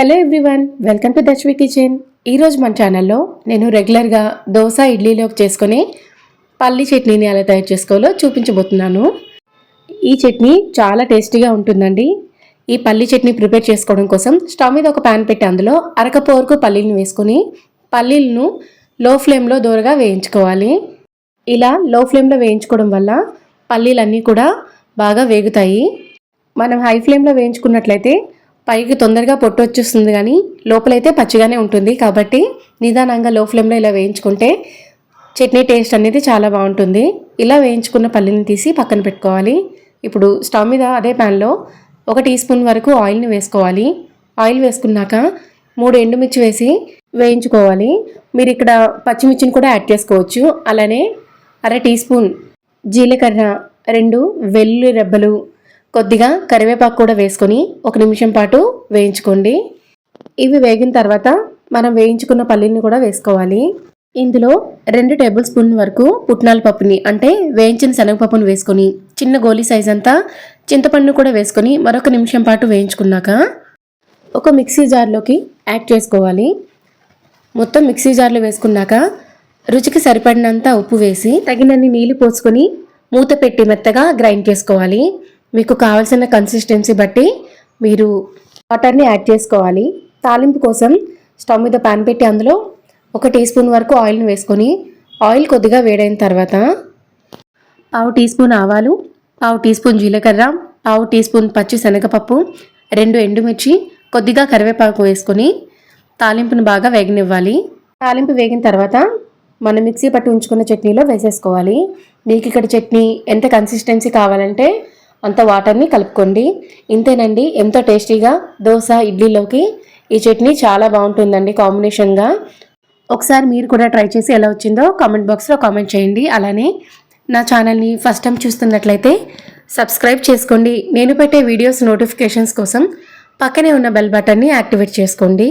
Hello everyone welcome to Dashvi kitchen ఈరోజు మన ఛానల్లో నేను రెగ్యులర్గా దోశ ఇడ్లీలోకి చేసుకొని పల్లి చట్నీని ఎలా తయారు చేసుకోవాలో చూపించబోతున్నాను. ఈ చట్నీ చాలా టేస్టీగా ఉంటుందండి. ఈ పల్లి చట్నీ ప్రిపేర్ చేసుకోవడం కోసం స్టవ్ మీద ఒక ప్యాన్ పెట్టి అందులో అరకపు వరకు పల్లీలను వేసుకొని పల్లీలను లో ఫ్లేమ్లో దూరగా వేయించుకోవాలి. ఇలా లో ఫ్లేమ్లో వేయించుకోవడం వల్ల పల్లీలన్నీ కూడా బాగా వేగుతాయి. మనం హై ఫ్లేమ్లో వేయించుకున్నట్లయితే పైకి తొందరగా పొట్టు వచ్చేస్తుంది కానీ లోపలైతే పచ్చిగానే ఉంటుంది. కాబట్టి నిదానంగా లో ఫ్లేమ్లో ఇలా వేయించుకుంటే చట్నీ టేస్ట్ అనేది చాలా బాగుంటుంది. ఇలా వేయించుకున్న పల్లీని తీసి పక్కన పెట్టుకోవాలి. ఇప్పుడు స్టవ్ మీద అదే ప్యాన్లో ఒక టీ స్పూన్ వరకు ఆయిల్ని వేసుకోవాలి. ఆయిల్ వేసుకున్నాక మూడు ఎండుమిర్చి వేసి వేయించుకోవాలి. మీరు ఇక్కడ పచ్చిమిర్చిని కూడా యాడ్ చేసుకోవచ్చు. అలానే అర టీ స్పూన్ జీలకర్ర రెండు వెల్లుల్లి రెబ్బలు కొద్దిగా కరివేపాకు కూడా వేసుకొని ఒక నిమిషం పాటు వేయించుకోండి. ఇవి వేగిన తర్వాత మనం వేయించుకున్న పల్లీని కూడా వేసుకోవాలి. ఇందులో రెండు టేబుల్ స్పూన్ వరకు పుట్నాల పప్పుని అంటే వేయించిన శనగపప్పుని వేసుకొని చిన్న గోలీ సైజ్ అంతా చింతపండు కూడా వేసుకొని మరొక నిమిషం పాటు వేయించుకున్నాక ఒక మిక్సీ జార్లోకి యాడ్ చేసుకోవాలి. మొత్తం మిక్సీ జార్లో వేసుకున్నాక రుచికి సరిపడినంత ఉప్పు వేసి తగినన్ని నీళ్ళు పోసుకొని మూత పెట్టి మెత్తగా గ్రైండ్ చేసుకోవాలి. మీకు కావలసిన కన్సిస్టెన్సీ బట్టి మీరు వాటర్ని యాడ్ చేసుకోవాలి. తాలింపు కోసం స్టవ్ మీద పాన్ పెట్టి అందులో ఒక టీ స్పూన్ వరకు ఆయిల్ని వేసుకొని ఆయిల్ కొద్దిగా వేడైన తర్వాత పావు టీ స్పూన్ ఆవాలు పావు టీ స్పూన్ జీలకర్ర పావు టీ స్పూన్ పచ్చి శనగపప్పు రెండు ఎండుమిర్చి కొద్దిగా కరివేపాకు వేసుకొని తాలింపును బాగా వేగనివ్వాలి. తాలింపు వేగిన తర్వాత మనం మిక్సీ పట్టి ఉంచుకున్న చట్నీలో వేసేసుకోవాలి. మీకు ఇక్కడ చట్నీ ఎంత కన్సిస్టెన్సీ కావాలంటే అంత వాటర్ని కలుపుకోండి. ఇంతేనండి ఎంతో టేస్టీగా దోశ ఇడ్లీలోకి ఈ చట్నీ చాలా బాగుంటుందండి కాంబినేషన్గా. ఒకసారి మీరు కూడా ట్రై చేసి ఎలా వచ్చిందో కామెంట్ బాక్స్లో కామెంట్ చేయండి. అలానే నా ఛానల్ని ఫస్ట్ టైం చూస్తున్నట్లయితే సబ్స్క్రైబ్ చేసుకోండి. నేను పెట్టే వీడియోస్ నోటిఫికేషన్స్ కోసం పక్కనే ఉన్న బెల్ బటన్ని యాక్టివేట్ చేసుకోండి.